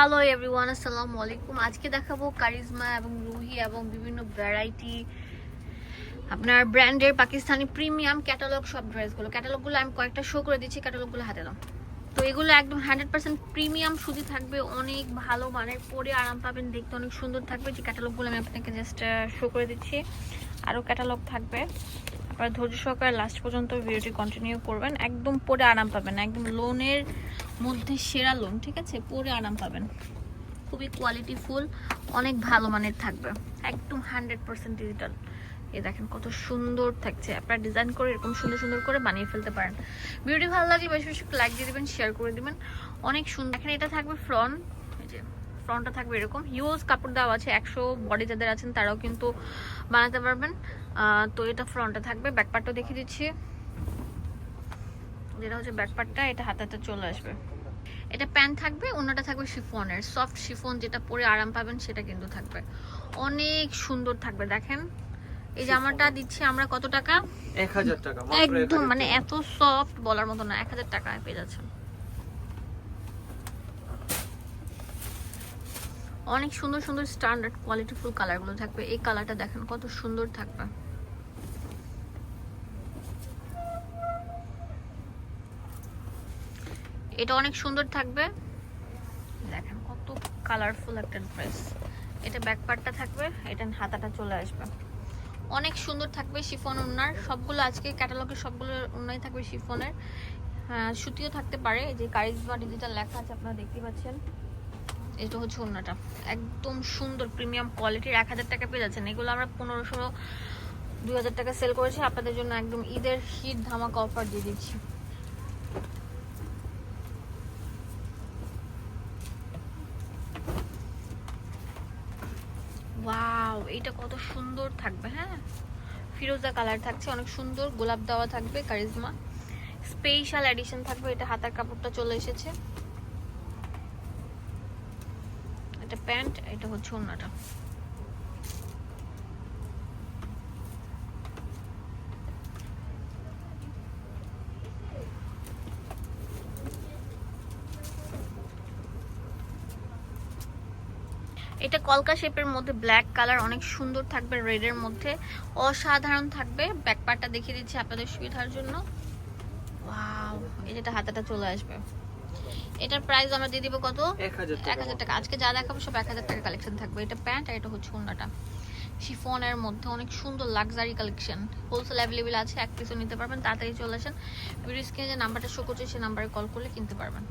Hello everyone আসসালামু আলাইকুম আজকে দেখাবো কারিজমা এবং রুহি এবং বিভিন্ন ভ্যারাইটি আপনার ব্র্যান্ডের পাকিস্তানি প্রিমিয়াম ক্যাটালগ সব ড্রেসগুলো ক্যাটালগগুলো আমি কয়েকটা শো করে দিচ্ছি ক্যাটালগগুলো হাতে দাও তো এগুলো একদম হান্ড্রেড পার্সেন্ট প্রিমিয়াম সুতি থাকবে, অনেক ভালো মানের, পরে আরাম পাবেন, দেখতে অনেক সুন্দর থাকবে। যে ক্যাটালগগুলো আমি আপনাকে জাস্ট শো করে দিচ্ছি, আরও ক্যাটালগ থাকবে। আপনারা ধৈর্য সহকারে লাস্ট পর্যন্ত ভিডিওটি কন্টিনিউ করবেন। একদম পরে আরাম পাবেন, একদম লোনের মধ্যে সেরা লোন ঠিক আছে? পরে আরাম পাবেন। খুবই কোয়ালিটি ফুল, অনেক ভালো মানের থাকবে। একদম হান্ড্রেড পার্সেন্ট ডিজিটাল এ দেখেন, কত সুন্দর থাকছে। আপনারা ডিজাইন করে এরকম সুন্দর সুন্দর করে বানিয়ে ফেলতে পারেন। ভিডিও ভালো লাগে বেশি বেশি লাইক দিয়ে দিবেন শেয়ার করে দিবেন। অনেক সুন্দর। এখানে এটা থাকবে ফ্রন্ট এই যে ফ্রন্টটা থাকবে এরকম। হিউজ কাপড় দেওয়া আছে, একশো বডি যাদের আছেন তারাও কিন্তু বানাতে পারবেন। তো এটা ফ্রন্টটা থাকবে। ব্যাকপার্টও দেখিয়ে দিচ্ছি। যেটা হচ্ছে ব্যাকপার্টটা এটা হাতে হাতে চলে আসবে। এটা প্যান্ট থাকবে অন্যটা থাকবে শিফনের। সফট শিফন যেটা পরে আরাম পাবেন সেটা কিন্তু থাকবে। অনেক সুন্দর থাকবে দেখেন। এই জামাটা দিচ্ছি আমরা কত টাকা? এক হাজার টাকা একদম মানে এত সফট বলার মতো না এক হাজার টাকায় পেয়ে যাচ্ছেন। অনেক সুন্দর সুন্দর স্ট্যান্ডার্ড কোয়ালিটিফুল কালারগুলো থাকবে। এই কালারটা দেখেন কত সুন্দর থাকবে। এটা অনেক সুন্দর থাকবে। দেখেন কত কালারফুল একটা ড্রেস এটা ব্যাক পার্টটা থাকবে এটা হাতাটা চলে আসবে। অনেক সুন্দর থাকবে শিফন উন্নার সবগুলো আজকে ক্যাটালগের সবগুলো উন্নাই থাকবে শিফনের। হ্যাঁ, সুতিও থাকতে পারে। যে কারিজমা ডিজিটাল লেখা আছে আপনারা দেখতে পাচ্ছেন। এটা হচ্ছে উন্নাটা একদম সুন্দর প্রিমিয়াম কোয়ালিটির এক হাজার টাকা পেয়ে যাচ্ছেন। এগুলো আমরা পনেরোশো দুই হাজার টাকা সেল করেছি। আপনাদের জন্য একদম ঈদের হিট ধামাকা অফার দিয়ে দিচ্ছি। ওয়াও এটা কত সুন্দর থাকবে হ্যাঁ? ফিরোজা কালার থাকছে, অনেক সুন্দর, গোলাপ দেওয়া থাকবে, কারিজমা। স্পেশাল এডিশন থাকবে, এটা হাতার কাপড়টা চলে এসেছে। এটা প্যান্ট, এটা হচ্ছে ওন্নাটা এটা কলকা শেপের মধ্যে ব্ল্যাক কালার অনেক সুন্দর থাকবে রেডের মধ্যে। অসাধারণ থাকবে। ব্যাক পার্টটা দেখিয়ে দিচ্ছি আপনাদের সুবিধার জন্য। ওয়াও এই যেটা হাতাটা চলে আসবে। এটার প্রাইস আমরা দিয়ে দিব কত? এক হাজার টাকা। আজকে যা দেখাবো সব এক হাজার টাকা কালেকশন থাকবে। এটা প্যান্ট আর এটা হচ্ছে ওন্নাটা শিফনের মধ্যে অনেক সুন্দর লাক্সারি কালেকশন হোলসেল অ্যাভেলেবেল আছে এক পিসও নিতে পারবেন তাড়াতাড়ি চলে আসেন। ভিডিও স্ক্রিনে যে নাম্বারটা শো করছে সেই নাম্বারে কল করলে কিনতে পারবেন।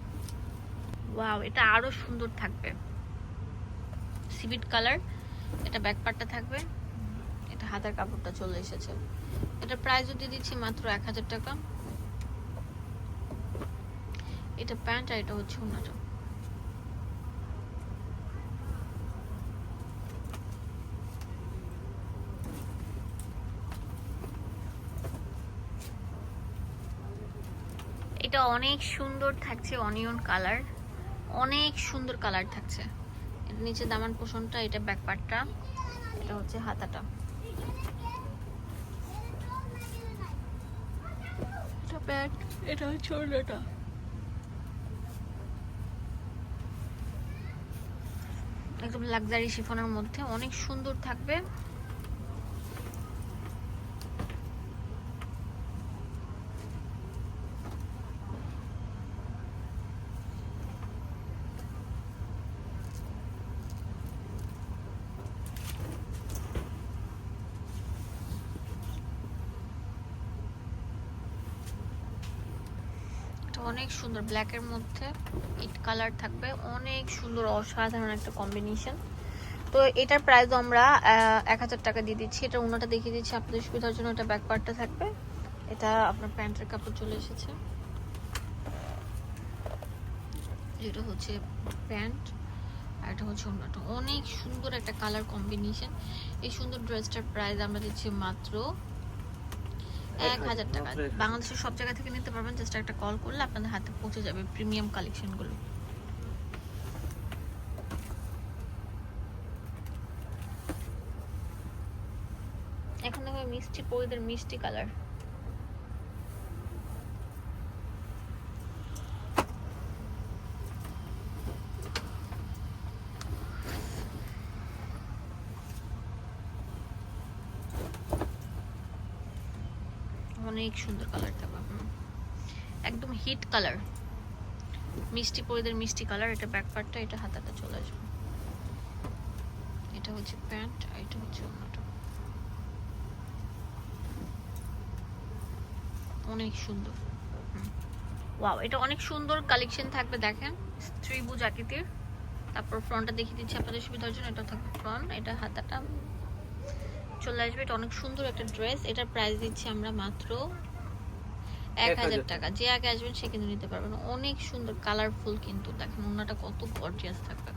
ওয়াও এটা আরও সুন্দর থাকবে। সিভিট কালার, এটা ব্যাক পার্টটা থাকবে। এটা হাতের কাপড়টা চলে এসেছে। এটা প্রাইসও দিয়ে দিচ্ছি মাত্র এক হাজার টাকা। এটা প্যান্ট আর এটা হচ্ছে ওনাটা এটা অনেক সুন্দর থাকছে অনিয়ন কালার। অনেক সুন্দর কালার থাকছে। নিচে দামান পোষণটা, এটা ব্যাক পার্টটা এটা হচ্ছে হাতাটা। এটা এটা হচ্ছে একদম লাক্সারি শিফনের মধ্যে, অনেক সুন্দর থাকবে এটা অনেক সুন্দর ব্ল্যাকের মধ্যে ইট কালার থাকবে। অনেক সুন্দর, অসাধারণ একটা কম্বিনেশন তো এটার প্রাইস আমরা এক হাজার টাকা দিয়ে দিচ্ছি। এটা অন্যটা দেখিয়ে দিচ্ছি, আপনাদের সুবিধার জন্য এটা ব্যাক পার্টটা থাকবে। এটা আপনার প্যান্টের কাপড় চলে এসেছে। যেটা হচ্ছে প্যান্ট, আর এটা হচ্ছে অন্যটা অনেক সুন্দর একটা কালার কম্বিনেশন এই সুন্দর ড্রেসটার প্রাইস আমরা দিচ্ছি মাত্র এক হাজার টাকা। বাংলাদেশের সব জায়গা থেকে নিতে পারবেন জাস্ট একটা কল করলে আপনাদের হাতে পৌঁছে যাবে প্রিমিয়াম কালেকশনগুলো এখন দেখো মিষ্টি পরিদের মিষ্টি কালার অনেক সুন্দর কালার থাকবে হুম। একদম হিট কালার মিষ্টি পরিদের মিষ্টি কালার এটা ব্যাক পার্টটা এটা হাতাটা চলে আসবে। এটা হচ্ছে প্যান্ট আর এটা হচ্ছে অন্যটা অনেক সুন্দর। ওয়াও এটা অনেক সুন্দর কালেকশন থাকবে, দেখেন। ত্রিভুজ আকৃতির। তারপর ফ্রন্টটা দেখিয়ে দিচ্ছি আপনাদের সুবিধার জন্য, এটা থাকবে ফ্রন্ট এটা হাতাটা। চলে আসবে। এটা অনেক সুন্দর একটা ড্রেস। এটার প্রাইস দিচ্ছি আমরা মাত্র এক হাজার। 1000 টাকা। যে আগে আসবেন সে কিন্তু নিতে পারবেন। অনেক সুন্দর কালারফুল কিন্তু। দেখেন ওনাটা কত গর্জিয়াস থাকবে।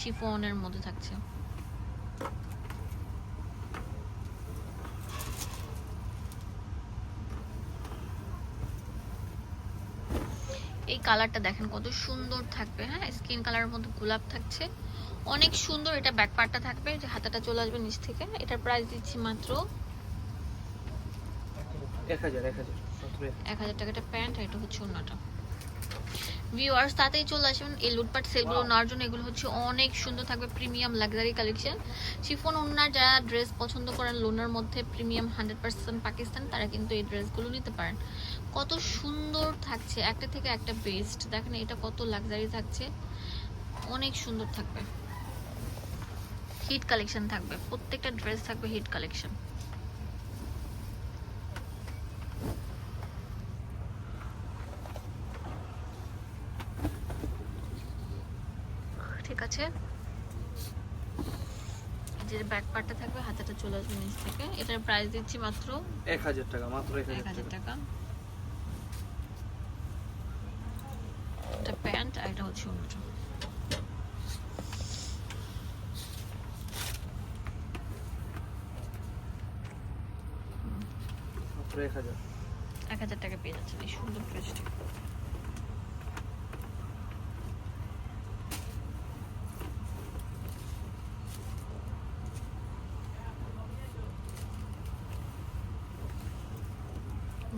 শিফনের মধ্যে থাকছে। এই কালারটা দেখেন কত সুন্দর থাকবে হ্যাঁ? স্কিন কালারের মধ্যে গোলাপ থাকছে। অনেক সুন্দর এটা ব্যাক পার্টটা থাকবে যে হাতাটা চলে আসবে নিচ থেকে। এটার প্রাইস দিচ্ছি মাত্র এক হাজার টাকাটা প্যান্ট আর এটা হচ্ছে অন্যটা ভিউয়ার্স তাতেই চলে আসবেন এই লুটপাট সেলগুলো নেওয়ার জন্য এগুলো হচ্ছে অনেক সুন্দর থাকবে প্রিমিয়াম লাক্সারি কালেকশন শিফন ওনার যারা ড্রেস পছন্দ করেন লোনার মধ্যে প্রিমিয়াম হান্ড্রেড পার্সেন্ট পাকিস্তান তারা কিন্তু এই ড্রেসগুলো নিতে পারেন। কত সুন্দর থাকছে একটা থেকে একটা বেস্ট দেখেন এটা কত লাক্সারি থাকছে অনেক সুন্দর থাকবে। হিট কালেকশন থাকবে। প্রত্যেকটা ড্রেস থাকবে হিট কালেকশন ঠিক আছে। যে ব্যাক পার্টটা থাকবে হাতাটা চলে আসবে নিচ থেকে। এটার প্রাইস দিচ্ছি মাত্র এক হাজার টাকা মাত্র এক এক হাজার হাজার টাকা। টাকা এটা প্যান্ট আর এটা হচ্ছে অন্যটা মাত্র এক হাজার। এক হাজার টাকা পেয়ে যাচ্ছেন সুন্দর ড্রেসটা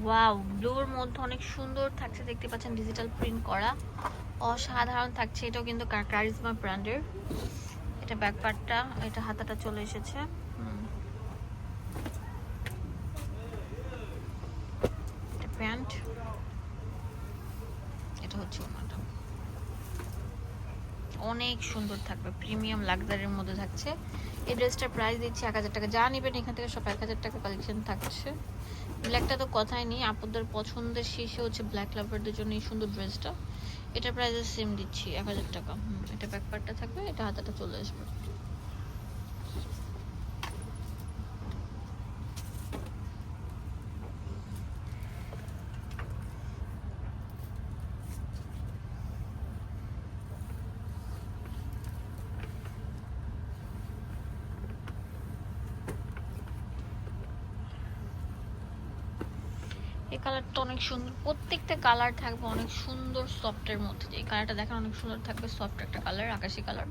ওয়াও ব্লুর মধ্যে অনেক সুন্দর থাকছে, দেখতে পাচ্ছেন ডিজিটাল প্রিন্ট করা। অসাধারণ থাকছে, এটাও কিন্তু কারিজমা ব্র্যান্ডের এটা ব্যাকপার্টটা এটা হাতাটা চলে এসেছে হুম। এটা প্যান্ট এটা হচ্ছে ওনাটা অনেক সুন্দর থাকবে, প্রিমিয়াম লাক্সারির মধ্যে থাকছে। এই ড্রেসটার প্রাইস দিচ্ছি এক হাজার টাকা। যা নেবেন এখান থেকে সব এক হাজার টাকা কালেকশন থাকছে। ব্ল্যাকটা তো কথাই নেই আপনাদের পছন্দের শীর্ষে হচ্ছে ব্ল্যাক লাভারদের জন্য এই সুন্দর ড্রেসটা। এটা প্রাইস সেম দিচ্ছি, এক হাজার টাকা। হুম, এটা ব্যাক পার্টটা থাকবে, এটা হাতাটা চলে আসবে এই কালারটা অনেক সুন্দর। প্রত্যেকটা কালার থাকবে অনেক সুন্দর সফটের মধ্যে এই কালারটা দেখেন অনেক সুন্দর থাকবে সফট একটা কালার আকাশি কালার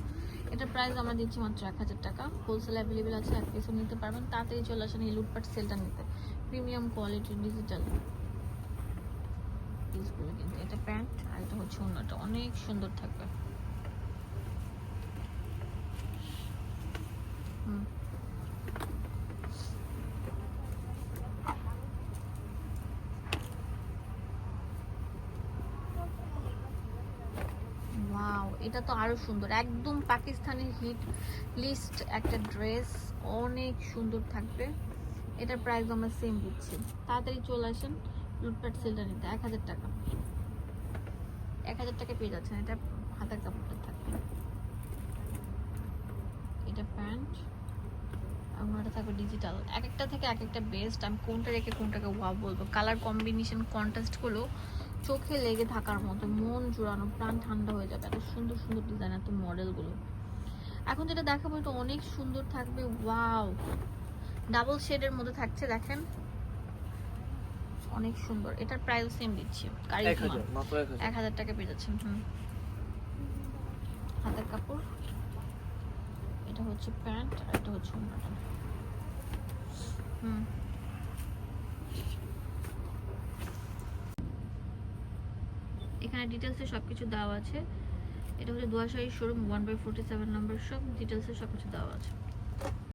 এটা প্রাইস আমরা দিচ্ছি মাত্র এক হাজার টাকা। হোলসেল অ্যাভেলেবেল আছে, এক পিসও নিতে পারবেন। তাড়াতাড়ি চলে আসেন এই লুটপাট সেলটা নিতে। প্রিমিয়াম কোয়ালিটির ডিজিটাল পিসগুলো কিন্তু। এটা প্যান্ট আর এটা হচ্ছে অন্যটা অনেক সুন্দর থাকবে হুম ওয়াও এটা তো আরও সুন্দর। একদম পাকিস্তানি হিট লিস্ট একটা ড্রেস, অনেক সুন্দর থাকবে। এটার প্রাইস আমরা সেম দিচ্ছি। তাড়াতাড়ি চলে আসেন, লুটপাট সেলটা নিতে। এক হাজার টাকা। এক হাজার টাকা পেয়ে যাচ্ছেন। এটা হাতের কাপড়টা থাকবে। এটা প্যান্ট। ওনাটা থাকবে ডিজিটাল এক একটা থেকে এক একটা বেস্ট আমি কোনটা রেখে কোনটাকে ওয়াও বলব? কালার কম্বিনেশন কন্ট্রাস্টগুলো চোখে লেগে থাকার মতো মন জুড়ানো প্রাণ ঠান্ডা হয়ে যাবে। এত সুন্দর সুন্দর ডিজাইন এত মডেলগুলো এখন যেটা দেখাবো এটা অনেক সুন্দর থাকবে। ওয়াও ডাবল শেডের মধ্যে থাকছে দেখেন। অনেক সুন্দর। এটার প্রাইস সেম দিচ্ছি। এক হাজার টাকা পেয়ে যাচ্ছেন হুম। হাতের কাপড়। এটা হচ্ছে প্যান্ট আর এটা হচ্ছে হুম। এখানে ডিটেলসে সব কিছু দেওয়া আছে। এটা হচ্ছে দুয়াশাহী showroom one by forty seven number সব ডিটেলসে সব কিছু দেওয়া আছে।